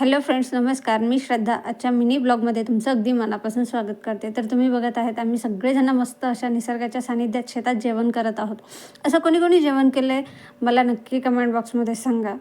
Hello friends नमस्कार. मी श्रद्धा. आजच्या mini ब्लॉगमध्ये तुमचं अगदी मनापासून स्वागत करते. तर तुम्ही बघत आहेत आम्ही सगळेजण मस्त अशा निसर्गाच्या सानिध्यात शेतात जेवण करत आहोत. असं कोणी कोणी जेवण केलं आहे मला नक्की कमेंट बॉक्समध्ये सांगा.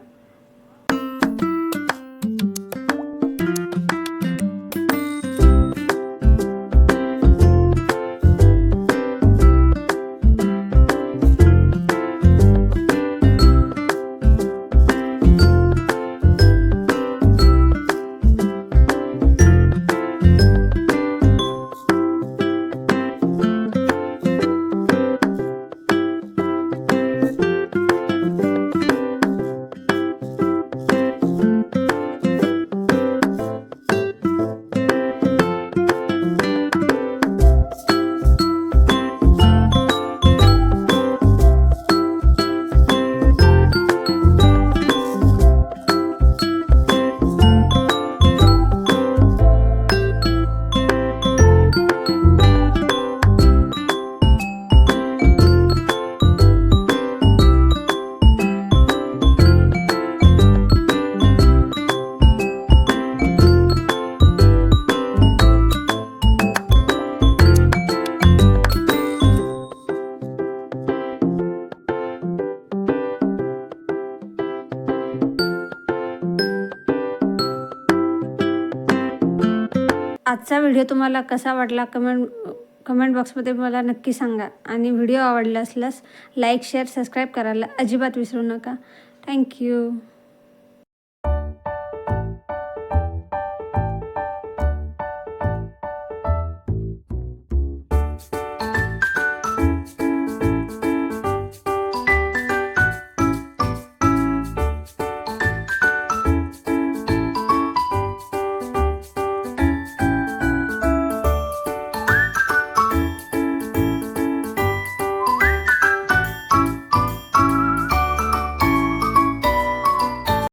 आजचा व्हिडिओ तुम्हाला कसा वाटला कमेंट कमेंट बॉक्समध्ये मला नक्की सांगा. आणि व्हिडिओ आवडला असल्यास लाईक शेअर सबस्क्राईब करायला अजिबात विसरू नका. थँक्यू